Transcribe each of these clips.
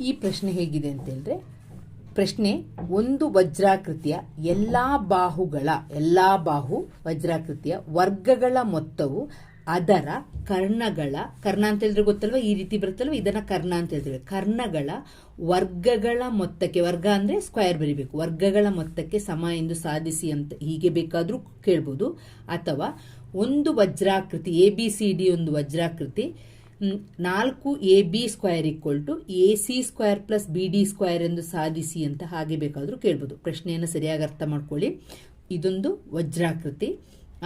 ಈ ಪ್ರಶ್ನೆ ಹೇಗಿದೆ ಅಂತ ಹೇಳಿದ್ರೆ, ಪ್ರಶ್ನೆ ಒಂದು ವಜ್ರಾಕೃತಿಯ ಎಲ್ಲ ಬಾಹುಗಳ, ಎಲ್ಲ ಬಾಹು ವಜ್ರಾಕೃತಿಯ ವರ್ಗಗಳ ಮೊತ್ತವು ಅದರ ಕರ್ಣಗಳ, ಕರ್ಣ ಅಂತ ಹೇಳಿದ್ರೆ ಗೊತ್ತಲ್ವ? ಈ ರೀತಿ ಬರುತ್ತಲ್ವ? ಇದನ್ನ ಕರ್ಣ ಅಂತ ಹೇಳ್ತೇವೆ. ಕರ್ಣಗಳ ವರ್ಗಗಳ ಮೊತ್ತಕ್ಕೆ, ವರ್ಗ ಅಂದ್ರೆ ಸ್ಕ್ವೇರ್ ಬರೀಬೇಕು. ವರ್ಗಗಳ ಮೊತ್ತಕ್ಕೆ ಸಮ ಎಂದು ಸಾಧಿಸಿ ಅಂತ ಹೀಗೆ ಬೇಕಾದ್ರೂ ಕೇಳ್ಬೋದು. ಅಥವಾ ಒಂದು ವಜ್ರಾಕೃತಿ ಎ ಬಿ ಸಿ ಡಿ ಒಂದು ವಜ್ರಾಕೃತಿ ನಾಲ್ಕು A B square equal to A C square plus B D square ಎಂದು ಸಾಧಿಸಿ ಅಂತ ಹಾಗೆ ಬೇಕಾದರೂ ಕೇಳ್ಬೋದು. ಪ್ರಶ್ನೆಯನ್ನು ಸರಿಯಾಗಿ ಅರ್ಥ ಮಾಡ್ಕೊಳ್ಳಿ. ಇದೊಂದು ವಜ್ರಾಕೃತಿ.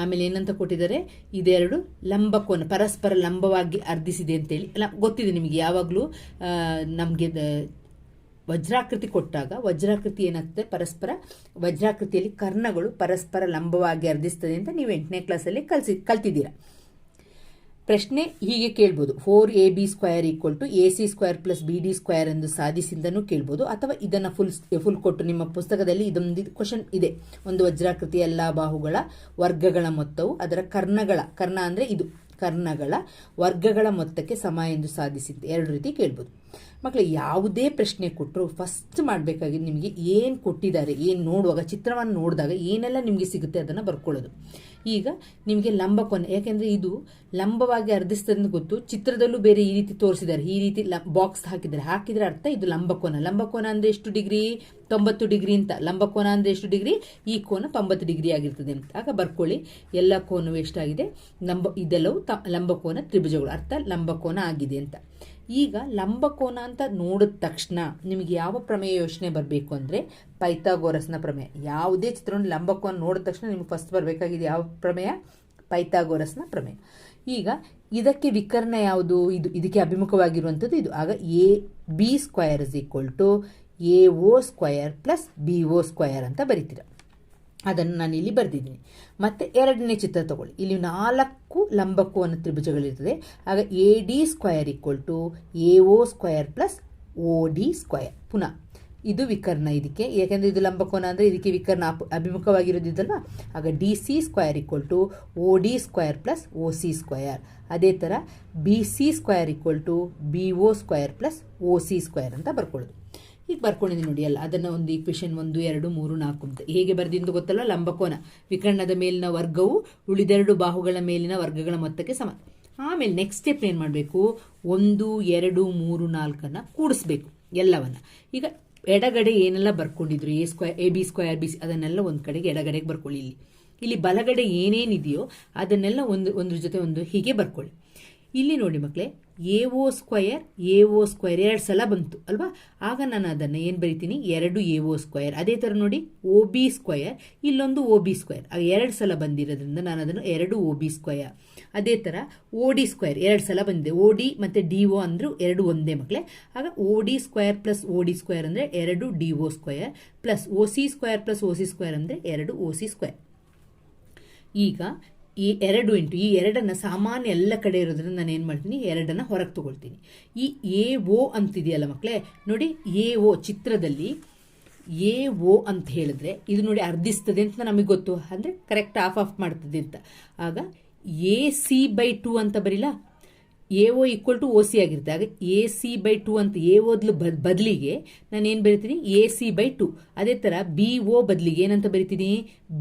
ಆಮೇಲೆ ಏನಂತ ಕೊಟ್ಟಿದ್ದಾರೆ? ಇದೆರಡು ಲಂಬಕೋನ ಪರಸ್ಪರ ಲಂಬವಾಗಿ ಅರ್ಧಿಸಿದೆ ಅಂತೇಳಿ. ಅಲ್ಲ, ಗೊತ್ತಿದೆ ನಿಮಗೆ ಯಾವಾಗಲೂ ನಮಗೆ ವಜ್ರಾಕೃತಿ ಕೊಟ್ಟಾಗ ವಜ್ರಾಕೃತಿ ಏನಾಗ್ತದೆ? ಪರಸ್ಪರ ವಜ್ರಾಕೃತಿಯಲ್ಲಿ ಕರ್ಣಗಳು ಪರಸ್ಪರ ಲಂಬವಾಗಿ ಅರ್ಧಿಸ್ತದೆ ಅಂತ ನೀವು ಎಂಟನೇ ಕ್ಲಾಸಲ್ಲಿ ಕಲಿಸಿ, ಕಲ್ತಿದ್ದೀರಾ. ಪ್ರಶ್ನೆ ಹೀಗೆ ಕೇಳ್ಬೋದು. Four A B square equal to A C square plus B D square ಎಂದು ಸಾಧಿಸಿಂದನೂ ಕೇಳ್ಬೋದು. ಅಥವಾ ಇದನ್ನು ಫುಲ್ ಫುಲ್ ಕೊಟ್ಟು ನಿಮ್ಮ ಪುಸ್ತಕದಲ್ಲಿ ಇದೊಂದು ಕ್ವಶನ್ ಇದೆ. ಒಂದು ವಜ್ರಾಕೃತಿ ಎಲ್ಲಾ ಬಾಹುಗಳ ವರ್ಗಗಳ ಮೊತ್ತವು ಅದರ ಕರ್ಣಗಳ, ಕರ್ಣ ಅಂದರೆ ಇದು, ಕರ್ಣಗಳ ವರ್ಗಗಳ ಮೊತ್ತಕ್ಕೆ ಸಮ ಎಂದು ಸಾಧಿಸಿದ್ದು. ಎರಡು ರೀತಿ ಕೇಳ್ಬೋದು. ಮಕ್ಕಳು ಯಾವುದೇ ಪ್ರಶ್ನೆ ಕೊಟ್ಟರು ಫಸ್ಟ್ ಮಾಡಬೇಕಾಗಿ ನಿಮಗೆ ಏನು ಕೊಟ್ಟಿದ್ದಾರೆ, ಏನು ನೋಡುವಾಗ, ಚಿತ್ರವನ್ನು ನೋಡಿದಾಗ ಏನೆಲ್ಲ ನಿಮಗೆ ಸಿಗುತ್ತೆ ಅದನ್ನು ಬರ್ಕೊಳ್ಳೋದು. ಈಗ ನಿಮಗೆ ಲಂಬಕೋನ ಯಾಕೆಂದರೆ ಇದು ಲಂಬವಾಗಿ ಅರ್ಧಿಸ್ತದಂತ ಗೊತ್ತು, ಚಿತ್ರದಲ್ಲೂ ಬೇರೆ ಈ ರೀತಿ ತೋರಿಸಿದ್ದಾರೆ, ಈ ರೀತಿ ಬಾಕ್ಸ್ ಹಾಕಿದ್ದಾರೆ. ಹಾಕಿದ್ರೆ ಅರ್ಥ ಇದು ಲಂಬಕೋನ ಲಂಬಕೋನ ಅಂದರೆ ಎಷ್ಟು ಡಿಗ್ರಿ? ತೊಂಬತ್ತು ಡಿಗ್ರಿ ಅಂತ. ಲಂಬಕೋನ ಅಂದರೆ ಎಷ್ಟು ಡಿಗ್ರಿ? ಈ ಕೋನ ತೊಂಬತ್ತು ಡಿಗ್ರಿ ಆಗಿರ್ತದೆ ಅಂತ. ಆಗ ಬರ್ಕೊಳ್ಳಿ, ಎಲ್ಲ ಕೋನವು ಎಷ್ಟಾಗಿದೆ? ಲಂಬ, ಇದೆಲ್ಲವೂ ತ ಲಂಬಕೋನ ತ್ರಿಭುಜಗಳು, ಅರ್ಥ ಲಂಬಕೋನ ಆಗಿದೆ ಅಂತ. ಈಗ ಲಂಬಕೋನ ಅಂತ ನೋಡಿದ ತಕ್ಷಣ ನಿಮಗೆ ಯಾವ ಪ್ರಮೇಯ ಯೋಚನೆ ಬರಬೇಕು ಅಂದರೆ ಪೈಥಾಗೋರಸ್ನ ಪ್ರಮೇಯ. ಯಾವುದೇ ಚಿತ್ರವನ್ನು ಲಂಬಕೋನ ನೋಡಿದ ತಕ್ಷಣ ನಿಮಗೆ ಫಸ್ಟ್ ಬರಬೇಕಾಗಿದೆ ಯಾವ ಪ್ರಮೇಯ? ಪೈಥಾಗೋರಸ್ನ ಪ್ರಮೇಯ. ಈಗ ಇದಕ್ಕೆ ವಿಕರ್ಣ ಯಾವುದು? ಇದು ಇದಕ್ಕೆ ಅಭಿಮುಖವಾಗಿರುವಂಥದ್ದು ಇದು. ಆಗ A B square is equal to A O square plus B O square ಅಂತ ಬರಿತೀರ. ಅದನ್ನು ನಾನು ಇಲ್ಲಿ ಬರೆದಿದ್ದೀನಿ. ಮತ್ತೆ ಎರಡನೇ ಚಿತ್ರ ತಗೊಳ್ಳಿ. ಇಲ್ಲಿ ನಾಲ್ಕು ಲಂಬಕೋನ ತ್ರಿಭುಜಗಳಿರ್ತದೆ. ಆಗ A D square equal to A O square plus O D square ಪುನಃ, ಇದು ವಿಕರ್ಣ ಇದಕ್ಕೆ. ಯಾಕೆಂದ್ರೆ ಇದು ಲಂಬಕೋನ ಅಂದರೆ ಇದಕ್ಕೆ ವಿಕರ್ಣ ಅಪ್- ಆಗ D C square equal to O D square plus O C square ಅದೇ ಥರ B C square equal to B O square plus O C square ಅಂತ ಬರ್ಕೊಳ್ಳೋದು. ಈಗ ಬರ್ಕೊಂಡಿದ್ದೀನಿ ನೋಡಿ ಅಲ್ಲ, ಅದನ್ನು ಒಂದು ಈಕ್ವೇಷನ್ ಒಂದು, ಎರಡು, ಮೂರು, ನಾಲ್ಕು ಅಂತ. ಹೇಗೆ ಬರೆದಿಂದು ಗೊತ್ತಲ್ಲ? ಲಂಬಕೋನ ವಿಕರ್ಣದ ಮೇಲಿನ ವರ್ಗವು ಉಳಿದೆರಡು ಬಾಹುಗಳ ಮೇಲಿನ ವರ್ಗಗಳ ಮೊತ್ತಕ್ಕೆ ಸಮ. ಆಮೇಲೆ ನೆಕ್ಸ್ಟ್ ಸ್ಟೆಪ್ ಏನು ಮಾಡಬೇಕು? ಒಂದು, ಎರಡು, ಮೂರು, ನಾಲ್ಕನ್ನು ಕೂಡಿಸ್ಬೇಕು ಎಲ್ಲವನ್ನ. ಈಗ ಎಡಗಡೆ ಏನೆಲ್ಲ ಬರ್ಕೊಂಡಿದ್ರು? A square A B square B C ಅದನ್ನೆಲ್ಲ ಒಂದು ಕಡೆಗೆ ಎಡಗಡೆಗೆ ಬರ್ಕೊಳ್ಳಿ ಇಲ್ಲಿ. ಇಲ್ಲಿ ಬಲಗಡೆ ಏನೇನಿದೆಯೋ ಅದನ್ನೆಲ್ಲ ಒಂದು, ಒಂದ್ರ ಜೊತೆ ಒಂದು ಹೀಗೆ ಬರ್ಕೊಳ್ಳಿ. ಇಲ್ಲಿ ನೋಡಿ ಮಕ್ಕಳೇ A O square A O square ಎರಡು ಸಲ ಬಂತು, ಅಲ್ವಾ? ಆಗ ನಾನು ಅದನ್ನು ಏನು ಬರಿತೀನಿ? ಎರಡು ಎ ಓ ಸ್ಕ್ವಯರ್ ಅದೇ ಥರ ನೋಡಿ ಒ ಬಿ ಸ್ಕ್ವಯರ್ ಇಲ್ಲೊಂದು ಒ ಬಿ ಸ್ಕ್ವಯರ್ ಆಗ ಎರಡು ಸಲ ಬಂದಿರೋದ್ರಿಂದ ನಾನು ಅದನ್ನು ಎರಡು ಒ ಬಿ ಸ್ಕ್ವಯರ್ ಅದೇ ಥರ ಓ ಡಿ ಸ್ಕ್ವಯರ್ ಎರಡು ಸಲ ಬಂದಿದೆ. ಓ ಡಿ ಮತ್ತು ಡಿ ಒ ಅಂದರೂ ಎರಡು ಒಂದೇ ಮಕ್ಕಳೇ ಆಗ O D square plus O D square ಅಂದರೆ ಎರಡು D O square plus O C square plus O C square ಅಂದರೆ ಎರಡು ಒ ಸಿ ಸ್ಕ್ವಯರ್ ಈಗ ಈ ಎರಡು ಇಂಟು ಈ ಎರಡನ್ನು ಸಾಮಾನ್ಯ ಎಲ್ಲ ಕಡೆ ಇರೋದ್ರಿಂದ ನಾನು ಏನು ಮಾಡ್ತೀನಿ ಎರಡನ್ನು ಹೊರಗೆ ತಗೊಳ್ತೀನಿ. ಈ ಎ ಓ ಅಂತಿದೆಯಲ್ಲ ಮಕ್ಕಳೇ ನೋಡಿ ಎ ಓ ಚಿತ್ರದಲ್ಲಿ ಎ ಓ ಅಂತ ಹೇಳಿದ್ರೆ ಇದು ನೋಡಿ ಅರ್ಧಿಸ್ತದೆ ಅಂತ ನಮಗೆ ಗೊತ್ತು. ಅಂದರೆ ಕರೆಕ್ಟ್ ಆಫ್ ಆಫ್ ಮಾಡ್ತದೆ ಅಂತ. ಆಗ ಎ ಸಿ ಬೈ ಟು ಅಂತ ಬರಿಲ್ಲ A O equal to O C ಆಗಿರುತ್ತೆ. ಆಗ ಎ ಸಿ ಬೈ ಟು ಅಂತ ಎ ಓದ್ಲು ಬದಲಿಗೆ ನಾನು ಬರಿತೀನಿ? ಎ ಸಿ ಬೈ ಟು ಅದೇ ಥರ ಬಿ ಓ ಬದಲಿಗೆ ಏನಂತ ಬರಿತೀನಿ?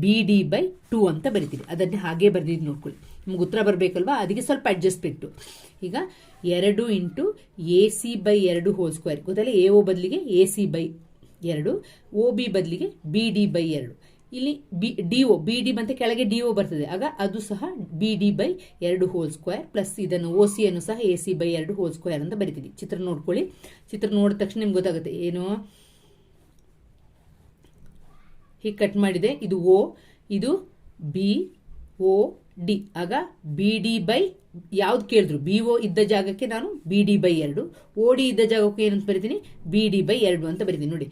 ಬಿ ಡಿ ಬೈ ಟು ಅಂತ ಬರಿತೀನಿ. ಅದನ್ನೇ ಹಾಗೆ ಬರೆದಿದ್ದು ನೋಡ್ಕೊಳ್ಳಿ. ನಿಮ್ಗೆ ಉತ್ತರ ಬರಬೇಕಲ್ವಾ? ಅದಕ್ಕೆ ಸ್ವಲ್ಪ ಅಡ್ಜಸ್ಟ್ಮೆಂಟು ಈಗ ಎರಡು ಇಂಟು ಎ ಸಿ ಬೈ ಎರಡು ಹೋಲ್ ಸ್ಕ್ವೇರ್ ಗೊತ್ತಲ್ಲ? ಎ ಓ ಬದಲಿಗೆ ಎ ಸಿ ಬೈ ಎರಡು ಒ ಬಿ ಬದಲಿಗೆ ಬಿ ಡಿ ಬೈ ಎರಡು. ಇಲ್ಲಿ B D O B D ಮತ್ತೆ ಕೆಳಗೆ ಡಿ ಒ ಬರ್ತದೆ. ಆಗ ಅದು ಸಹ ಬಿ ಡಿ ಬೈ ಎರಡು ಹೋಲ್ ಸ್ಕ್ವೇರ್ ಪ್ಲಸ್ ಇದನ್ನು ಓ ಸಿ ಅನ್ನು ಸಹ ಎ ಸಿ ಬೈ ಎರಡು ಹೋಲ್ ಸ್ಕ್ವೇರ್ ಅಂತ ಬರಿತೀವಿ. ಚಿತ್ರ ನೋಡ್ಕೊಳ್ಳಿ. ಚಿತ್ರ ನೋಡಿದ ತಕ್ಷಣ ನಿಮ್ಗೆ ಗೊತ್ತಾಗುತ್ತೆ. ಏನು? ಹೀಗೆ ಕಟ್ ಮಾಡಿದೆ. ಇದು ಓ ಇದು ಬಿ ಓ ಡಿ ಆಗ ಬಿ ಡಿ ಬೈ ಯಾವ್ದು ಕೇಳಿದ್ರು? ಬಿ ಒ ಇದ್ದ ಜಾಗಕ್ಕೆ ನಾನು ಬಿ ಡಿ ಬೈ ಎರಡು ಓ ಡಿ ಇದ್ದ ಜಾಗಕ್ಕೆ ಏನಂತ ಬರಿತೀನಿ? ಬಿ ಡಿ ಬೈ ಎರಡು ಅಂತ ಬರಿತೀನಿ. ನೋಡಿ.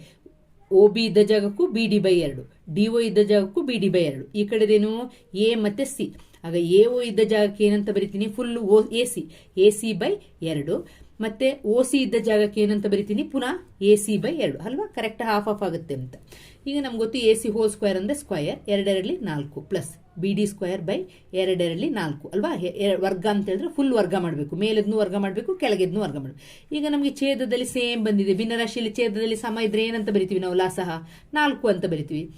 ಒ ಬಿ ಇದ್ದ ಜಾಗಕ್ಕೂ ಬಿ ಡಿ ಬೈ ಎರಡು. ಡಿ ಒ ಇದ್ದ ಜಾಗಕ್ಕೂ ಬಿ ಡಿ ಬೈ ಎರಡು. ಈ ಕಡೆದೇನು? ಎ ಮತ್ತೆ ಸಿ ಆಗ ಎ ಒ ಇದ್ದ ಜಾಗಕ್ಕೆ ಏನಂತ ಬರಿತೀನಿ? Full O A C A C by ಎರಡು. ಮತ್ತೆ ಓ ಸಿ ಇದ್ದ ಜಾಗಕ್ಕೆ ಏನಂತ ಬರಿತೀನಿ? ಪುನಃ ಎ ಸಿ ಬೈ ಎರಡು. ಅಲ್ವಾ? ಕರೆಕ್ಟ್ ಹಾಫ್ ಆಫ್ ಆಗುತ್ತೆ ಅಂತ. ಈಗ ನಮ್ಗೆ ಗೊತ್ತು ಎ ಸಿ ಹೋಲ್ ಸ್ಕ್ವೇರ್ ಅಂದ್ರೆ ಸ್ಕ್ವಯರ್ ಎರಡೆರಡಲಿ ನಾಲ್ಕು plus B D square by ಎರಡರಲ್ಲಿ ನಾಲ್ಕು, ಅಲ್ವಾ? ವರ್ಗ ಅಂತ ಹೇಳಿದ್ರೆ ಫುಲ್ ವರ್ಗ ಮಾಡಬೇಕು. ಮೇಲದ್ನು ವರ್ಗ ಮಾಡಬೇಕು, ಕೆಳಗೆದ್ನು ವರ್ಗ ಮಾಡಬೇಕು. ಈಗ ನಮಗೆ ಛೇದದಲ್ಲಿ ಸೇಮ್ ಬಂದಿದೆ. ಭಿನ್ನರಾಶಿಯಲ್ಲಿ ಛೇದದಲ್ಲಿ ಸಮ ಇದ್ರೆ ಏನಂತ ಬರಿತೀವಿ ನಾವು? ಲಾಸಹ. ನಾಲ್ಕು ಅಂತ ಬರಿತೀವಿ.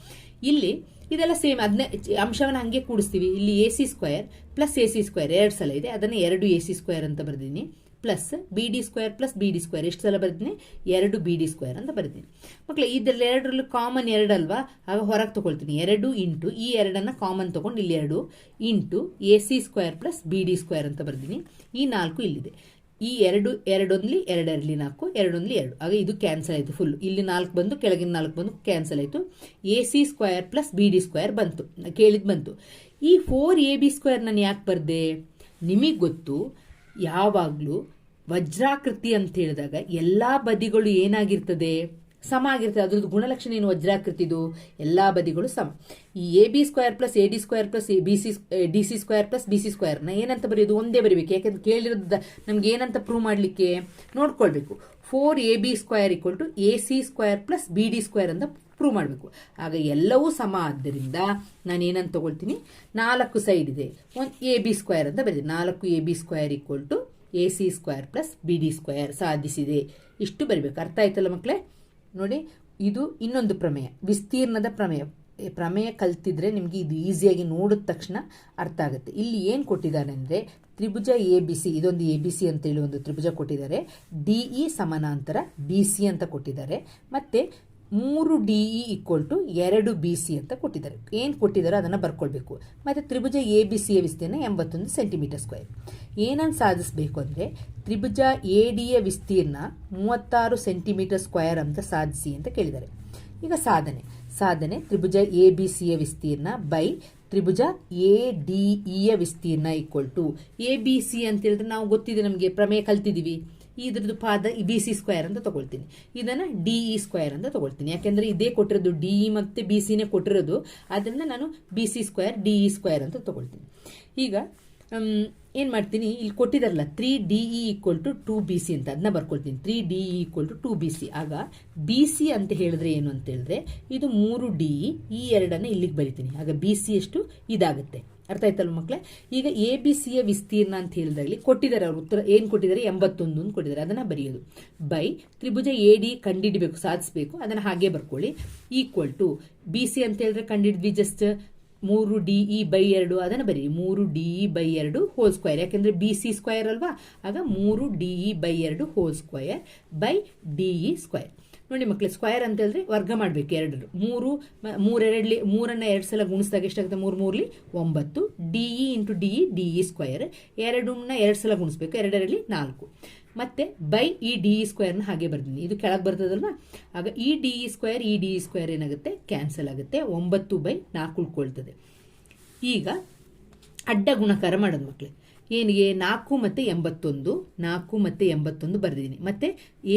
ಇಲ್ಲಿ ಇದೆಲ್ಲ ಸೇಮ್ ಅದನ್ನ ಅಂಶವನ್ನು ಹಂಗೆ ಕೂಡಿಸ್ತೀವಿ. ಇಲ್ಲಿ A C square plus A C square ಎರಡು ಸಲ ಇದೆ. ಅದನ್ನು ಎರಡು ಎ ಸಿ ಸ್ಕ್ವಯರ್ ಅಂತ ಬರೆದಿದ್ದೀನಿ plus B D square plus B D square ಎಷ್ಟು ಸಲ ಬರ್ತೀನಿ ಎರಡು ಬಿ ಡಿ ಸ್ಕ್ವೇರ್ ಅಂತ ಬರ್ತೀನಿ ಮಕ್ಕಳು ಇದ್ರಲ್ಲಿ ಎರಡರಲ್ಲೂ ಕಾಮನ್ ಎರಡಲ್ವಾ? ಆಗ ಹೊರಗೆ ತಗೊಳ್ತೀನಿ. ಎರಡು ಇಂಟು ಈ ಎರಡನ್ನ ಕಾಮನ್ ತಗೊಂಡು ಇಲ್ಲಿ ಎರಡು into A C square plus B D square ಅಂತ ಬರ್ತೀನಿ ಈ ನಾಲ್ಕು ಇಲ್ಲಿದೆ. ಈ ಎರಡು, ಎರಡೊಂದ್ಲಿ ಎರಡರಲ್ಲಿ ನಾಲ್ಕು, ಎರಡೊಂದ್ಲಿ ಎರಡು. ಆಗ ಇದು ಕ್ಯಾನ್ಸಲ್ ಆಯಿತು ಫುಲ್ ಇಲ್ಲಿ ನಾಲ್ಕು ಬಂದು, ಕೆಳಗಿನ ನಾಲ್ಕು ಬಂದು ಕ್ಯಾನ್ಸಲ್ ಆಯಿತು. A C square plus B D square ಬಂತು. ಕೇಳಿದ್ ಬಂತು. ಈ ಫೋರ್ ಎ ಬಿ ಸ್ಕ್ವೇರ್ ನಾನು ಯಾಕೆ ಬರ್ದೆ? ನಿಮಗೆ ಗೊತ್ತು. ಯಾವಾಗಲೂ ವಜ್ರಾಕೃತಿ ಅಂತ ಹೇಳಿದಾಗ ಎಲ್ಲ ಬದಿಗಳು ಏನಾಗಿರ್ತದೆ? ಸಮ ಆಗಿರ್ತದೆ. ಅದ್ರದ್ದು ಗುಣಲಕ್ಷಣ ಏನು ವಜ್ರಾಕೃತಿದು? ಎಲ್ಲ ಬದಿಗಳು ಸಮ. ಈ A B square plus A D square plus B C D C square plus B C ಸ್ಕ್ವೇರ್ನ ಏನಂತ ಬರೆಯೋದು? ಒಂದೇ ಬರೀಬೇಕು. ಯಾಕಂದ್ರೆ ಕೇಳಿರೋದು ನಮ್ಗೆ ಏನಂತ ಪ್ರೂವ್ ಮಾಡಲಿಕ್ಕೆ? ನೋಡ್ಕೊಳ್ಬೇಕು. Four A B square equal to A C square plus B D square ಅಂತ ಪ್ರೂವ್ ಮಾಡಬೇಕು. ಆಗ ಎಲ್ಲವೂ ಸಮ ಆದ್ದರಿಂದ ನಾನು ಏನಂತ ತಗೊಳ್ತೀನಿ? ನಾಲ್ಕು ಸೈಡ್ ಇದೆ. ಒಂದು ಎ ಬಿ ಸ್ಕ್ವೇರ್ ಅಂತ ಬರೀತೀನಿ ನಾಲ್ಕು A B square equal to A C square plus B D square ಸಾಧಿಸಿದೆ. ಇಷ್ಟು ಬರಬೇಕು. ಅರ್ಥ ಆಯ್ತಲ್ಲ ಮಕ್ಕಳೇ ನೋಡಿ, ಇದು ಇನ್ನೊಂದು ಪ್ರಮೇಯ. ವಿಸ್ತೀರ್ಣದ ಪ್ರಮೇಯ. ಪ್ರಮೇಯ ಕಲ್ತಿದ್ರೆ ನಿಮಗೆ ಇದು ಈಸಿಯಾಗಿ ನೋಡಿದ ತಕ್ಷಣ ಅರ್ಥ ಆಗುತ್ತೆ. ಇಲ್ಲಿ ಏನು ಕೊಟ್ಟಿದ್ದಾರೆ ಅಂದರೆ ತ್ರಿಭುಜ ಎ ಬಿ ಸಿ ಇದೊಂದು ಎ ಬಿ ಸಿ ಅಂತೇಳಿ ಒಂದು ತ್ರಿಭುಜ ಕೊಟ್ಟಿದ್ದಾರೆ. ಡಿ ಇ ಸಮಾನಾಂತರ ಬಿ ಸಿ ಅಂತ ಕೊಟ್ಟಿದ್ದಾರೆ. ಮತ್ತೆ ಮೂರು ಡಿ ಇ ಈಕ್ವಲ್ ಟು ಎರಡು ಬಿ ಸಿ ಅಂತ ಕೊಟ್ಟಿದ್ದಾರೆ. ಏನು ಕೊಟ್ಟಿದ್ದಾರೆ ಅದನ್ನು ಬರ್ಕೊಳ್ಬೇಕು. ಮತ್ತು ತ್ರಿಭುಜ ಎ ಬಿ ಸಿಯ ವಿಸ್ತೀರ್ಣ ಎಂಬತ್ತೊಂದು ಸೆಂಟಿಮೀಟರ್ ಸ್ಕ್ವೇರ್. ಏನನ್ನು ಸಾಧಿಸಬೇಕು ಅಂದರೆ ತ್ರಿಭುಜ ಎ ಡಿಯ ವಿಸ್ತೀರ್ಣ ಮೂವತ್ತಾರು ಸೆಂಟಿಮೀಟರ್ ಸ್ಕ್ವೇರ್ ಅಂತ ಸಾಧಿಸಿ ಅಂತ ಕೇಳಿದ್ದಾರೆ. ಈಗ ಸಾಧನೆ. ಸಾಧನೆ ತ್ರಿಭುಜ ಎ ಬಿ ಸಿಯ ವಿಸ್ತೀರ್ಣ ಬೈ ತ್ರಿಭುಜ ಎ ಡಿ ಇಯ ವಿಸ್ತೀರ್ಣ equal to A B C ಅಂತ ಹೇಳಿದ್ರೆ ನಾವು ಗೊತ್ತಿದೆ ನಮಗೆ ಪ್ರಮೇಯ ಕಲ್ತಿದ್ದೀವಿ. ಇದ್ರದ್ದು ಪಾದ ಬಿ ಸಿ ಸ್ಕ್ವೇರ್ ಅಂತ ತಗೊಳ್ತೀನಿ. ಇದನ್ನ ಡಿ ಇ ಸ್ಕ್ವೇರ್ ಅಂತ ತಗೊಳ್ತೀನಿ. ಯಾಕೆಂದ್ರೆ ಇದೇ ಕೊಟ್ಟಿರೋದು ಡಿ ಇ ಮತ್ತೆ ಬಿ ಸಿನೇ ಕೊಟ್ಟಿರೋದು. ಅದರಿಂದ ನಾನು B C square D E square ಅಂತ ತಗೊಳ್ತೀನಿ. ಈಗ ಏನು ಮಾಡ್ತೀನಿ? ಇಲ್ಲಿ ಕೊಟ್ಟಿದ್ದಾರಲ್ಲ three D E equal to two B C ಅಂತ. ಅದನ್ನ ಬರ್ಕೊಳ್ತೀನಿ. Three D E equal to two B C ಆಗ ಬಿ ಸಿ ಅಂತ ಹೇಳಿದ್ರೆ ಏನು ಅಂತ ಹೇಳಿದ್ರೆ, ಇದು ಮೂರು ಡಿ ಇ ಈ ಎರಡನ್ನ ಇಲ್ಲಿಗೆ ಬರಿತೀನಿ. ಆಗ ಬಿ ಸಿ ಎಷ್ಟು? ಇದಾಗುತ್ತೆ. ಅರ್ಥ ಆಯ್ತಲ್ವ ಮಕ್ಕಳೇ ಈಗ ಎ ಬಿ ಸಿಯ ವಿಸ್ತೀರ್ಣ ಅಂತ ಹೇಳಿದಾಗಲಿ ಕೊಟ್ಟಿದ್ದಾರೆ ಅವ್ರು ಉತ್ತರ. ಏನು ಕೊಟ್ಟಿದ್ದಾರೆ? ಎಂಬತ್ತೊಂದು ಅಂತ ಕೊಟ್ಟಿದ್ದಾರೆ. ಅದನ್ನ ಬರೆಯೋದು. ಬೈ, ತ್ರಿಭುಜ ಎ ಡಿ ಕಂಡಿಡಬೇಕು, ಸಾಧಿಸಬೇಕು. ಅದನ್ನ ಹಾಗೆ ಬರ್ಕೊಳ್ಳಿ. ಈಕ್ವಲ್ ಟು ಬಿ ಸಿ ಅಂತ ಹೇಳಿದ್ರೆ ಕಂಡಿಡಿದ್ವಿ ಜಸ್ಟ್ ಮೂರು ಡಿ ಇ ಬೈ ಎರಡು, ಅದನ್ನು ಬರೀ ಮೂರು ಡಿ ಇ ಬೈ ಎರಡು ಹೋಲ್ ಸ್ಕ್ವೇರ್ ಯಾಕೆಂದ್ರೆ ಬಿ ಸಿ ಸ್ಕ್ವೇರ್ ಅಲ್ವಾ? ಆಗ ಮೂರು ಡಿ ಇ ಬೈ ಎರಡು whole square by D E square ನೋಡಿ ಮಕ್ಕಳು ಸ್ಕ್ವೇರ್ ಅಂತ ಹೇಳಿದ್ರೆ ವರ್ಗ ಮಾಡಬೇಕು ಎರಡರು ಮೂರು, ಮ- ಮೂರನ್ನು ಎರಡು ಸಲ ಗುಣಿಸಿದಾಗ ಎಷ್ಟಾಗುತ್ತೆ? ಮೂರು ಮೂರಲಿ ಒಂಬತ್ತು. D E into D E D E square ಎರಡನ್ನ ಎರಡು ಸಲ ಗುಣಿಸ್ಬೇಕು. ಎರಡರಲ್ಲಿ ನಾಲ್ಕು. ಮತ್ತೆ ಬೈ ಇ ಡಿ ಇ ಸ್ಕ್ವೇರ್ನ ಹಾಗೆ ಬರ್ತೀನಿ ಇದು ಕೆಳಗೆ ಬರ್ತದಲ್ವ? ಆಗ E D E square E D E square ಏನಾಗುತ್ತೆ? ಕ್ಯಾನ್ಸಲ್ ಆಗುತ್ತೆ. ಒಂಬತ್ತು ಬೈ ನಾಲ್ಕು ಉಳ್ಕೊಳ್ತದೆ. ಈಗ ಅಡ್ಡ ಗುಣಕಾರ ಮಾಡೋದು ಮಕ್ಕಳೇ ಏನಿಗೆ? ನಾಲ್ಕು ಮತ್ತು ಎಂಬತ್ತೊಂದು, ನಾಲ್ಕು ಮತ್ತು ಎಂಬತ್ತೊಂದು ಬರೆದಿದ್ದೀನಿ. ಮತ್ತೆ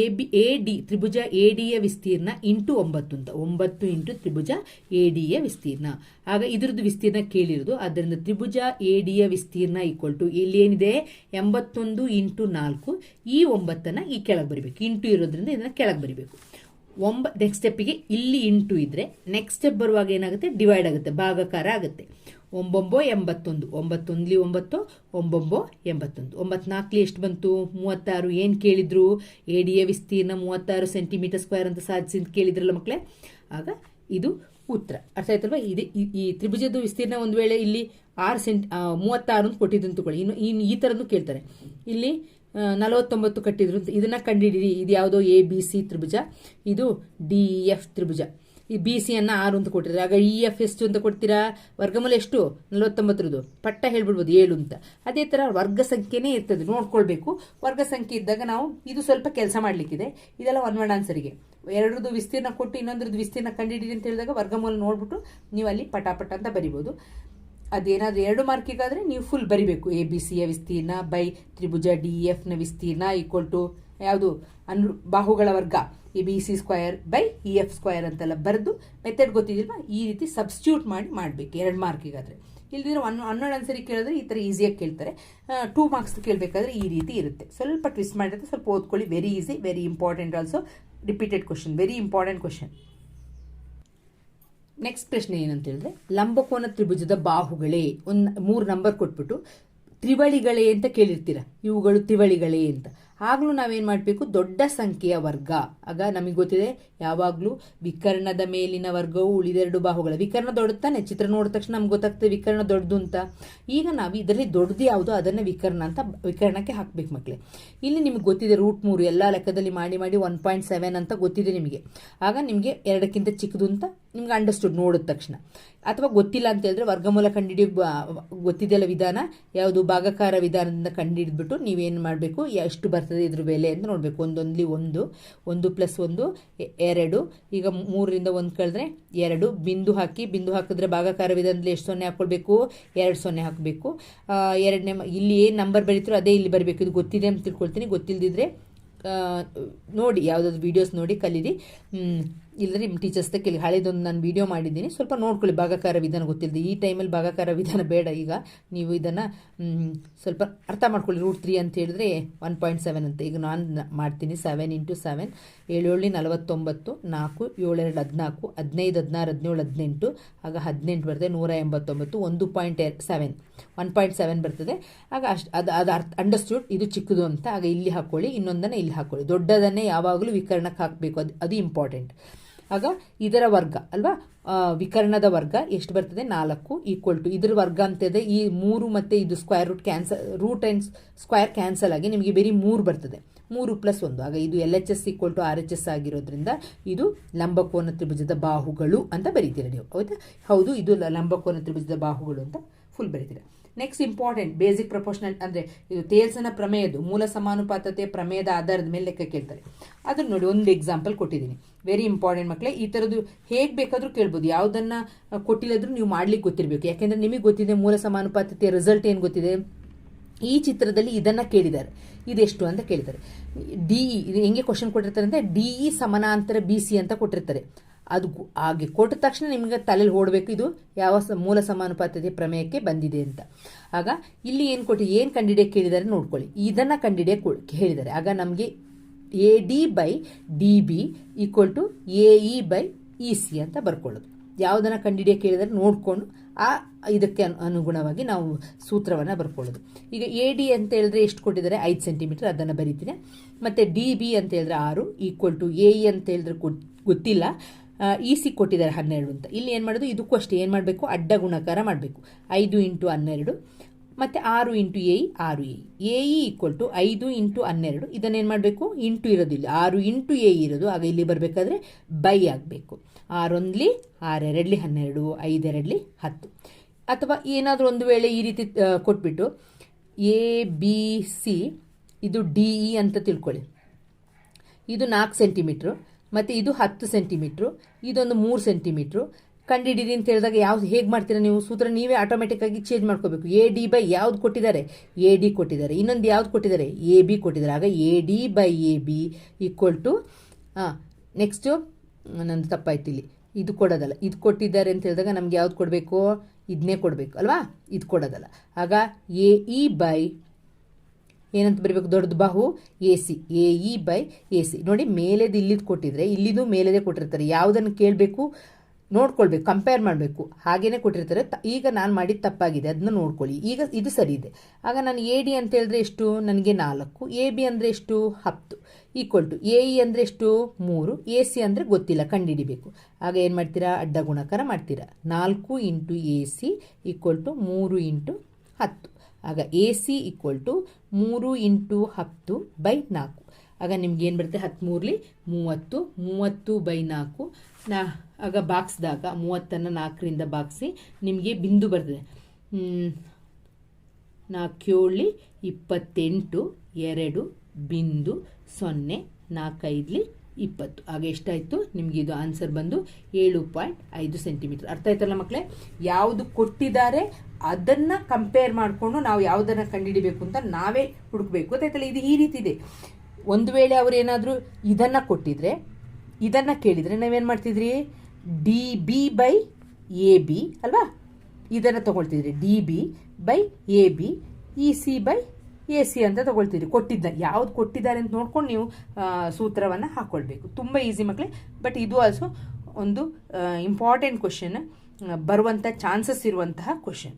ಎ ಬಿ, ಎ ಡಿ, ತ್ರಿಭುಜ ಎ ಡಿಯ ವಿಸ್ತೀರ್ಣ ಇಂಟು ಒಂಬತ್ತು ಅಂತ ಒಂಬತ್ತು ಇಂಟು ತ್ರಿಭುಜ ಎ ಡಿಯ ವಿಸ್ತೀರ್ಣ. ಆಗ ಇದ್ರದ್ದು ವಿಸ್ತೀರ್ಣ ಕೇಳಿರೋದು ಆದ್ದರಿಂದ ತ್ರಿಭುಜ ಎ ಡಿಯ ವಿಸ್ತೀರ್ಣ ಈಕ್ವಲ್ ಟು ಇಲ್ಲಿ ಏನಿದೆ? ಎಂಬತ್ತೊಂದು ಇಂಟು ನಾಲ್ಕು, ಈ ಒಂಬತ್ತನ್ನು ಈ ಕೆಳಗೆ ಬರಿಬೇಕು. ಇಂಟು ಇರೋದ್ರಿಂದ ಇದನ್ನು ಕೆಳಗೆ ಬರಿಬೇಕು. ಒಂಬ ನೆಕ್ಸ್ಟ್ ಸ್ಟೆಪ್ಪಿಗೆ ಇಲ್ಲಿ ಇಂಟು ಇದ್ರೆ ನೆಕ್ಸ್ಟ್ ಸ್ಟೆಪ್ ಬರುವಾಗ ಏನಾಗುತ್ತೆ? ಡಿವೈಡ್ ಆಗುತ್ತೆ, ಭಾಗಕಾರ ಆಗುತ್ತೆ. ಒಂಬೊಂಬೋ ಎಂಬತ್ತೊಂದು, ಒಂಬತ್ತೊಂದ್ಲಿ ಒಂಬತ್ತು, ಒಂಬೊಂಬೋ ಎಂಬತ್ತೊಂದು. ಒಂಬತ್ನಾಲ್ಕಲಿ ಎಷ್ಟು ಬಂತು? ಮೂವತ್ತಾರು. ಏನು ಕೇಳಿದ್ರು? ಎಡಿಯ ವಿಸ್ತೀರ್ಣ ಮೂವತ್ತಾರು ಸೆಂಟಿಮೀಟರ್ ಸ್ಕ್ವೇರ್ ಅಂತ ಸಾಧಿಸಿ ಕೇಳಿದ್ರಲ್ಲ ಮಕ್ಕಳೇ ಆಗ ಇದು ಉತ್ತರ. ಅರ್ಥ ಆಯ್ತಲ್ವಾ? ಇದು ಈ- ತ್ರಿಭುಜದ ವಿಸ್ತೀರ್ಣ ಒಂದು ವೇಳೆ ಇಲ್ಲಿ ಆರು ಸೆಂಟ್ ಮೂವತ್ತಾರು ಅಂತ ಕೊಟ್ಟಿದ್ದು ಅಂತಕೊಳ್ಳಿ ಇನ್ನು ಇನ್ನು ಈ ಥರದ್ದು ಕೇಳ್ತಾರೆ. ಇಲ್ಲಿ ನಲವತ್ತೊಂಬತ್ತು ಕಟ್ಟಿದ್ರು ಇದನ್ನು ಕಂಡುಹಿಡಿರಿ ಇದು ಯಾವುದೋ ಎ ಬಿ ಸಿ ತ್ರಿಭುಜ. ಇದು ಡಿ ಎಫ್ ತ್ರಿಭುಜ. ಈ ಬಿ ಸಿ ಅನ್ನ ಆರು ಅಂತ ಕೊಟ್ಟಿದ್ರೆ ಆಗ ಇ ಎಫ್ ಎಷ್ಟು ಅಂತ ಕೊಡ್ತೀರಾ? ವರ್ಗಮೂಲ ಎಷ್ಟು? ನಲವತ್ತೊಂಬತ್ತರದು. ಪಟ್ಟ ಹೇಳ್ಬಿಡ್ಬೋದು ಏಳು ಅಂತ. ಅದೇ ಥರ ವರ್ಗ ಸಂಖ್ಯೆನೇ ಇರ್ತದೆ. ನೋಡ್ಕೊಳ್ಬೇಕು. ವರ್ಗ ಸಂಖ್ಯೆ ಇದ್ದಾಗ ನಾವು ಇದು ಸ್ವಲ್ಪ ಕೆಲಸ ಮಾಡಲಿಕ್ಕಿದೆ. ಇದೆಲ್ಲ ಒನ್ ಒನ್ ಆನ್ಸರಿಗೆ ಎರಡರದ್ದು ವಿಸ್ತೀರ್ಣ ಕೊಟ್ಟು ಇನ್ನೊಂದ್ರದ್ದು ವಿಸ್ತೀರ್ಣ ಕಂಡುಹಿಡಿರಿ ಅಂತ ಹೇಳಿದಾಗ ವರ್ಗಮೂಲ ನೋಡ್ಬಿಟ್ಟು ನೀವು ಅಲ್ಲಿ ಪಟಾಪಟ ಅಂತ ಬರಿಬೋದು. ಅದೇನಾದ್ರೂ ಎರಡು ಮಾರ್ಕಿಗಾದ್ರೆ ನೀವು ಫುಲ್ ಬರಿಬೇಕು. ಎ ಬಿ ಸಿಯ ವಿಸ್ತೀರ್ಣ ಬೈ ತ್ರಿಭುಜ ಡಿ ಎಫ್ನ ವಿಸ್ತೀರ್ಣ ಈಕ್ವಲ್ ಟು ಯಾವುದು? ಅನು ಬಾಹುಗಳ ವರ್ಗ. ಈ B C square by E F square ಅಂತೆಲ್ಲ ಬರೆದು ಮೆಥಡ್ ಗೊತ್ತಿದ್ದಿಲ್ವಾ? ಈ ರೀತಿ ಸಬ್ಸ್ಟ್ಯೂಟ್ ಮಾಡಿ ಮಾಡಬೇಕು, ಎರಡು ಮಾರ್ಕಿಗಾದರೆ ಇಲ್ಲದಿದ್ರೆ ಒನ್ ಹನ್ನೊಂದು ಆನ್ಸರಿಗೆ ಕೇಳಿದ್ರೆ ಈ ಥರ ಈಸಿಯಾಗಿ ಕೇಳ್ತಾರೆ. ಟೂ ಮಾರ್ಕ್ಸ್ ಕೇಳಬೇಕಾದ್ರೆ ಈ ರೀತಿ ಇರುತ್ತೆ. ಸ್ವಲ್ಪ ಟ್ವಿಸ್ಟ್ ಮಾಡಿದ್ರೆ ಸ್ವಲ್ಪ ಓದ್ಕೊಳ್ಳಿ. Very easy very important also repeated question very important question next ಪ್ರಶ್ನೆ ಏನಂತ ಹೇಳಿದ್ರೆ ಲಂಬಕೋನ ತ್ರಿಭುಜದ ಬಾಹುಗಳೇ? ಒಂದು ಮೂರು ನಂಬರ್ ಕೊಟ್ಬಿಟ್ಟು, ತ್ರಿವಳಿಗಳೇ ಅಂತ ಕೇಳಿರ್ತೀರ. ಇವುಗಳು ತ್ರಿವಳಿಗಳೇ ಅಂತ. ಆಗಲೂ ನಾವೇನು ಮಾಡಬೇಕು? ದೊಡ್ಡ ಸಂಖ್ಯೆಯ ವರ್ಗ. ಆಗ ನಮಗೆ ಗೊತ್ತಿದೆ, ಯಾವಾಗಲೂ ವಿಕರ್ಣದ ಮೇಲಿನ ವರ್ಗವು ಉಳಿದೆರಡು ಬಾಹುಗಳ. ವಿಕರ್ಣ ದೊಡ್ಡದು ತಾನೆ? ಚಿತ್ರ ನೋಡಿದ ತಕ್ಷಣ ನಮ್ಗೆ ಗೊತ್ತಾಗ್ತದೆ ವಿಕರ್ಣ ದೊಡ್ಡದು ಅಂತ. ಈಗ ನಾವು ಇದರಲ್ಲಿ ದೊಡ್ಡದು ಯಾವುದು ಅದನ್ನು ವಿಕರ್ಣ ಅಂತ ವಿಕರ್ಣಕ್ಕೆ ಹಾಕ್ಬೇಕು ಮಕ್ಕಳೇ ಇಲ್ಲಿ ನಿಮ್ಗೆ ಗೊತ್ತಿದೆ ರೂಟ್ ಮೂರು, ಎಲ್ಲ ಲೆಕ್ಕದಲ್ಲಿ ಮಾಡಿ ಮಾಡಿ ಒನ್ ಪಾಯಿಂಟ್ ಸೆವೆನ್ ಅಂತ ಗೊತ್ತಿದೆ ನಿಮಗೆ. ಆಗ ನಿಮಗೆ ಎರಡಕ್ಕಿಂತ ಚಿಕ್ಕದು ಅಂತ ನಿಮ್ಗೆ ಅಂಡರ್ಸ್ಟುಡ್ ನೋಡಿದ ತಕ್ಷಣ. ಅಥವಾ ಗೊತ್ತಿಲ್ಲ ಅಂತ ಹೇಳಿದ್ರೆ ವರ್ಗಮೂಲ ಕಂಡುಹಿಡಿಯೋ ಗೊತ್ತಿದೆಯಲ್ಲ ವಿಧಾನ? ಯಾವುದು ಭಾಗಕಾರ ವಿಧಾನದಿಂದ ಕಂಡುಹಿಡಿದ್ಬಿಟ್ಟು ನೀವೇನು ಮಾಡಬೇಕು? ಎಷ್ಟು ಬರ್ತದೆ ಇದ್ರ ಬೆಲೆ ಅಂತ ನೋಡಬೇಕು. ಒಂದೊಂದ್ಲಿ ಒಂದು ಒಂದು ಪ್ಲಸ್ ಒಂದು ಎರಡು. ಈಗ ಮೂರರಿಂದ ಒಂದು ಕಳೆದ್ರೆ ಎರಡು. ಬಿಂದು ಹಾಕಿ, ಬಿಂದು ಹಾಕಿದ್ರೆ ಭಾಗಕಾರ ವಿಧಾನದಲ್ಲಿ ಎಷ್ಟು ಸೊನ್ನೆ ಹಾಕ್ಕೊಳ್ಬೇಕು ಎರಡು ಸೊನ್ನೆ ಹಾಕಬೇಕು. ಎರಡನೇ ಇಲ್ಲಿ ಏನು ನಂಬರ್ ಬರೀತಾರೆ ಅದೇ ಇಲ್ಲಿ ಬರಬೇಕು. ಇದು ಗೊತ್ತಿದೆ ಅಂತ ತಿಳ್ಕೊಳ್ತೀನಿ. ಗೊತ್ತಿಲ್ಲದಿದ್ರೆ ನೋಡಿ, ಯಾವುದಾದ್ರು ವೀಡಿಯೋಸ್ ನೋಡಿ ಕಲೀರಿ. ಇಲ್ಲದ್ರೆ ನಿಮ್ಮ ಟೀಚರ್ಸ್ ಕೇಳಿ. ಹಳೆದೊಂದು ನಾನು ವಿಡಿಯೋ ಮಾಡಿದ್ದೀನಿ. ಸ್ವಲ್ಪ ನೋಡ್ಕೊಳ್ಳಿ. ಭಾಗಕಾರ ವಿಧಾನ ಗೊತ್ತಿಲ್ಲದೆ ಈ ಟೈಮಲ್ಲಿ ಭಾಗಕಾರ ವಿಧಾನ ಬೇಡ ಈಗ. ನೀವು ಇದನ್ನು ಸ್ವಲ್ಪ ಅರ್ಥ ಮಾಡ್ಕೊಳ್ಳಿ. ರೂಟ್ ತ್ರೀ ಅಂತ ಹೇಳಿದ್ರೆ ಒನ್ ಪಾಯಿಂಟ್ ಸೆವೆನ್ ಅಂತ. ಈಗ ನಾನು ಮಾಡ್ತೀನಿ. ಸೆವೆನ್ ಇಂಟು ಸೆವೆನ್ ಏಳೇಳು, ನಲವತ್ತೊಂಬತ್ತು, ನಾಲ್ಕು, ಏಳೆರಡು, ಹದಿನಾಲ್ಕು, ಹದಿನೈದು, ಹದಿನಾರು, ಹದಿನೇಳು, ಹದಿನೆಂಟು. ಆಗ ಹದಿನೆಂಟು ಬರ್ತದೆ. ನೂರ ಎಂಬತ್ತೊಂಬತ್ತು, ಒಂದು point seven one point seven ಬರ್ತದೆ. ಆಗ ಅಷ್ಟು, ಅದು ಅದು ಅರ್ಥ ಅಂಡರ್ಸ್ಟ್ಯೂಡ್ ಇದು ಚಿಕ್ಕದು ಅಂತ. ಆಗ ಇಲ್ಲಿ ಹಾಕ್ಕೊಳ್ಳಿ ಇನ್ನೊಂದನ್ನು ಇಲ್ಲಿ ಹಾಕ್ಕೊಳ್ಳಿ ದೊಡ್ಡದನ್ನೇ ಯಾವಾಗಲೂ ವಿಕರಣಕ್ಕೆ ಹಾಕಬೇಕು. ಅದು ಅದು ಇಂಪಾರ್ಟೆಂಟ್ ಆಗ ಇದರ ವರ್ಗ, ಅಲ್ವಾ? ವಿಕರ್ಣದ ವರ್ಗ ಎಷ್ಟು ಬರ್ತದೆ? ನಾಲ್ಕು ಈಕ್ವಲ್ ಟು ಇದರ ವರ್ಗ ಅಂತಿದೆ ಈ ಮೂರು ಮತ್ತು ಇದು square root cancel root and square cancel ಆಗಿ ನಿಮಗೆ ಬರೀ ಮೂರು ಬರ್ತದೆ. ಮೂರು ಪ್ಲಸ್ ಒಂದು. ಆಗ ಇದು L H S equal to R H S ಆಗಿರೋದ್ರಿಂದ ಇದು ಲಂಬಕೋನ ತ್ರಿಭುಜದ ಬಾಹುಗಳು ಅಂತ ಬರೀತೀರ ನೀವು. ಹೌದಾ? ಹೌದು, ಇದು ಲಂಬಕೋನ ತ್ರಿಭುಜದ ಬಾಹುಗಳು ಅಂತ ಫುಲ್ ಬರೀತೀರ. ನೆಕ್ಸ್ಟ್ ಇಂಪಾರ್ಟೆಂಟ್ ಬೇಸಿಕ್ ಪ್ರಪೋರ್ಷನಲ್ ಅಂದರೆ ಇದು ತೇಲ್ಸನ ಪ್ರಮೇಯದು ಮೂಲ ಸಮಾನುಪಾತತೆ ಪ್ರಮೇಯದ ಆಧಾರದ ಮೇಲೆ ಲೆಕ್ಕ ಕೇಳ್ತಾರೆ. ಅದನ್ನು ನೋಡಿ, ಒಂದು ಎಕ್ಸಾಂಪಲ್ ಕೊಟ್ಟಿದ್ದೀನಿ. ವೆರಿ ಇಂಪಾರ್ಟೆಂಟ್ ಮಕ್ಕಳೇ ಈ ಥರದ್ದು ಹೇಗೆ ಬೇಕಾದರೂ ಕೇಳ್ಬೋದು. ಯಾವುದನ್ನು ಕೊಟ್ಟಿಲ್ಲದ್ರೂ ನೀವು ಮಾಡ್ಲಿಕ್ಕೆ ಗೊತ್ತಿರಬೇಕು. ಯಾಕೆಂದ್ರೆ ನಿಮಗೆ ಗೊತ್ತಿದೆ ಮೂಲ ಸಮಾನುಪಾತತೆಯ ರಿಸಲ್ಟ್ ಏನು ಗೊತ್ತಿದೆ? ಈ ಚಿತ್ರದಲ್ಲಿ ಇದನ್ನ ಕೇಳಿದ್ದಾರೆ. ಇದೆಷ್ಟು ಅಂತ ಕೇಳಿದ್ದಾರೆ. ಡಿ ಇದು ಹೆಂಗೆ ಕ್ವಶನ್ ಕೊಟ್ಟಿರ್ತಾರೆ ಅಂದರೆ ಡಿ ಇ ಸಮಾನಾಂತರ ಬಿ ಸಿ ಅಂತ ಕೊಟ್ಟಿರ್ತಾರೆ. ಅದು ಹಾಗೆ ಕೊಟ್ಟ ತಕ್ಷಣ ನಿಮಗೆ ತಲೆಯಲ್ಲಿ ಓಡಬೇಕು, ಇದು ಯಾವ ಮೂಲ ಸಮಾನುಪಾತತೆ ಪ್ರಮೇಯಕ್ಕೆ ಬಂದಿದೆ ಅಂತ. ಆಗ, ಇಲ್ಲಿ ಏನು ಕೊಟ್ಟು, ಏನು ಕಂಡಿಡಿಯಕ್ಕೆ ಕೇಳಿದ್ದಾರೆ ನೋಡ್ಕೊಳ್ಳಿ. ಇದನ್ನ ಕಂಡಿಡಿಯಕ್ಕೆ ಹೇಳಿದ್ದಾರೆ ಆಗ ನಮಗೆ A D by D B equal to A E by E C ಅಂತ ಬರ್ಕೊಳ್ಳೋದು. ಯಾವುದನ್ನ ಕಂಡುಹಿಡಿಯೋಕೆ ಕೇಳಿದರೆ ನೋಡಿಕೊಂಡು ಆ ಇದಕ್ಕೆ ಅನು- ಅನುಗುಣವಾಗಿ ನಾವು ಸೂತ್ರವನ್ನು ಬರ್ಕೊಳ್ಳೋದು. ಈಗ ಎ ಡಿ ಅಂತ ಹೇಳಿದ್ರೆ ಎಷ್ಟು ಕೊಟ್ಟಿದ್ದಾರೆ? ಐದು ಸೆಂಟಿಮೀಟರ್ ಅದನ್ನು ಬರೀತೀನಿ. ಮತ್ತು ಡಿ ಬಿ ಅಂತ ಹೇಳಿದ್ರೆ ಆರು ಈಕ್ವಲ್ ಟು ಎ ಇ ಅಂತ ಹೇಳಿದ್ರೆ ಗೊತ್ತಿಲ್ಲ. ಇ ಸಿ ಕೊಟ್ಟಿದ್ದಾರೆ ಹನ್ನೆರಡು ಅಂತ. ಇಲ್ಲಿ ಏನು ಮಾಡೋದು? ಇದಕ್ಕೂ ಅಷ್ಟೇ. ಏನು ಮಾಡಬೇಕು? ಅಡ್ಡ ಗುಣಕಾರ ಮಾಡಬೇಕು. ಐದು ಇಂಟು ಹನ್ನೆರಡು. ಮತ್ತು ಆರು ಇಂಟು ಎ, ಆರು ಎ. ಎ ಈಕ್ವಲ್ ಟು ಐದು ಇಂಟು ಹನ್ನೆರಡು. ಇದನ್ನೇನು ಮಾಡಬೇಕು? ಇಂಟು ಇರೋದಿಲ್ಲ. ಆರು ಇಂಟು ಎ ಇರೋದು. ಆಗ ಇಲ್ಲಿ ಬರಬೇಕಾದ್ರೆ ಬೈ ಆಗಬೇಕು. ಆರೊಂದ್ಲಿ ಆರೆರಡ್ಲಿ ಹನ್ನೆರಡು, ಐದೆರಡ್ಲಿ ಹತ್ತು. ಅಥವಾ ಏನಾದರೂ ಒಂದು ವೇಳೆ ಈ ರೀತಿ ಕೊಟ್ಬಿಟ್ಟು ಎ, ಬಿ, ಸಿ, ಇದು ಡಿ, ಇ ಅಂತ ತಿಳ್ಕೊಳ್ಳಿ. ಇದು ನಾಲ್ಕು ಸೆಂಟಿಮೀಟ್ರು. ಮತ್ತು ಇದು ಹತ್ತು ಸೆಂಟಿಮೀಟ್ರು. ಇದೊಂದು ಮೂರು ಸೆಂಟಿಮೀಟ್ರು. ಕಂಡಿಡೀರಿ ಅಂತ ಹೇಳಿದಾಗ ಯಾವ್ದು ಹೇಗೆ ಮಾಡ್ತೀರಾ ನೀವು? ಸೂತ್ರ ನೀವೇ ಆಟೋಮೆಟಿಕ್ ಆಗಿ ಚೇಂಜ್ ಮಾಡ್ಕೋಬೇಕು. ಎ ಡಿ ಬೈ ಯಾವ್ದು ಕೊಟ್ಟಿದ್ದಾರೆ? ಎ ಡಿ ಕೊಟ್ಟಿದ್ದಾರೆ. ಇನ್ನೊಂದು ಯಾವ್ದು ಕೊಟ್ಟಿದ್ದಾರೆ? ಎ ಬಿ ಕೊಟ್ಟಿದ್ದಾರೆ. ಆಗ A D by A B equal to ಹಾಂ ನೆಕ್ಸ್ಟು ನಂದು ತಪ್ಪಾಯ್ತು ಇಲ್ಲಿ. ಇದು ಕೊಡೋದಲ್ಲ. ಇದು ಕೊಟ್ಟಿದ್ದಾರೆ ಅಂತ ಹೇಳಿದಾಗ ನಮ್ಗೆ ಯಾವ್ದು ಕೊಡಬೇಕು? ಇದನ್ನೇ ಕೊಡಬೇಕು, ಅಲ್ವಾ? ಇದು ಕೊಡೋದಲ್ಲ. ಆಗ ಎ ಇ ಬೈ ಏನಂತ ಬರಬೇಕು? ದೊಡ್ಡದು ಬಾಹು A C A E by A C ನೋಡಿ, ಮೇಲೆದು ಇಲ್ಲಿದು ಕೊಟ್ಟಿದ್ರೆ, ಇಲ್ಲಿದು ಮೇಲೆದೇ ಕೊಟ್ಟಿರ್ತಾರೆ. ಯಾವುದನ್ನು ಕೇಳಬೇಕು? ನೋಡ್ಕೊಳ್ಬೇಕು ಕಂಪೇರ್ ಮಾಡಬೇಕು. ಹಾಗೇನೆ ಕೊಟ್ಟಿರ್ತಾರೆ. ಈಗ ನಾನು ಮಾಡಿದ ತಪ್ಪಾಗಿದೆ ಅದನ್ನ ನೋಡ್ಕೊಳ್ಳಿ. ಈಗ ಇದು ಸರಿ ಇದೆ. ಆಗ ನಾನು ಎ ಡಿ ಅಂತ ಹೇಳಿದ್ರೆ ಎಷ್ಟು? ನನಗೆ ನಾಲ್ಕು. ಎ ಬಿ ಅಂದರೆ ಎಷ್ಟು? ಹತ್ತು. ಈಕ್ವಲ್ ಟು ಎ ಇ ಅಂದರೆ ಎಷ್ಟು? ಮೂರು. ಎ ಸಿ ಅಂದರೆ ಗೊತ್ತಿಲ್ಲ, ಕಂಡುಹಿಡಿಬೇಕು. ಆಗ ಏನು ಮಾಡ್ತೀರಾ? ಅಡ್ಡ ಗುಣಕಾರ ಮಾಡ್ತೀರಾ. ನಾಲ್ಕು into A C equal to ಮೂರು ಇಂಟು ಹತ್ತು. ಆಗ ಎ ಸಿ ಈಕ್ವಲ್ ಟು ಮೂರು ಇಂಟು ಹತ್ತು ಬೈ ನಾಲ್ಕು. ಆಗ ನಿಮ್ಗೆ ಏನು ಬರುತ್ತೆ? ಹತ್ತು ಮೂವತ್ತು ಮೂವತ್ತು ಬೈ ನಾಲ್ಕು. ನಾ, ಆಗ ಬಾಕ್ಸ್ದಾಗ ಮೂವತ್ತನ್ನು ನಾಲ್ಕರಿಂದ ಬಾಗಿಸಿ ನಿಮಗೆ ಬಿಂದು ಬರ್ತದೆ. ನಾಲ್ಕೇಳಿ, ಇಪ್ಪತ್ತೆಂಟು, ಎರಡು, ಬಿಂದು, ಸೊನ್ನೆ, ನಾಲ್ಕೈದ್ಲಿ ಇಪ್ಪತ್ತು. ಆಗ ಎಷ್ಟಾಯಿತು? ನಿಮಗೆ ಇದು ಆನ್ಸರ್ ಬಂದು ಏಳು ಪಾಯಿಂಟ್ ಐದು ಸೆಂಟಿಮೀಟರ್. ಅರ್ಥ ಆಯ್ತಲ್ಲ ಮಕ್ಕಳೇ ಯಾವುದು ಕೊಟ್ಟಿದ್ದಾರೆ ಅದನ್ನು ಕಂಪೇರ್ ಮಾಡಿಕೊಂಡು ನಾವು ಯಾವುದನ್ನು ಕಂಡುಹಿಡಿಬೇಕು ಅಂತ ನಾವೇ ಹುಡುಕ್ಬೇಕು. ಗೊತ್ತಾಯ್ತಲ್ಲ? ಇದು ಈ ರೀತಿ ಇದೆ. ಒಂದು ವೇಳೆ ಅವರು ಏನಾದರೂ ಇದನ್ನ ಕೊಟ್ಟಿದ್ರೆ, ಇದನ್ನ ಕೇಳಿದ್ರೆ ನಾವೇನು ಮಾಡ್ತಿದ್ರಿ? D B by A B ಅಲ್ವಾ? ಇದನ್ನು ತಗೊಳ್ತಿದ್ರಿ. D B by A B E C by A C ಅಂತ ತಗೊಳ್ತಿದ್ರಿ. ಕೊಟ್ಟಿದ್ದ. ಯಾವ್ದು ಕೊಟ್ಟಿದ್ದಾರೆ ಅಂತ ನೋಡ್ಕೊಂಡು ನೀವು ಸೂತ್ರವನ್ನು ಹಾಕ್ಕೊಳ್ಬೇಕು ತುಂಬ ಈಸಿ ಮಕ್ಕಳೇ ಬಟ್ ಇದು ಆಲ್ಸೋ ಒಂದು ಇಂಪಾರ್ಟೆಂಟ್ ಕ್ವಶನ್ ಬರುವಂಥ ಚಾನ್ಸಸ್ ಇರುವಂತಹ ಕ್ವಶನ್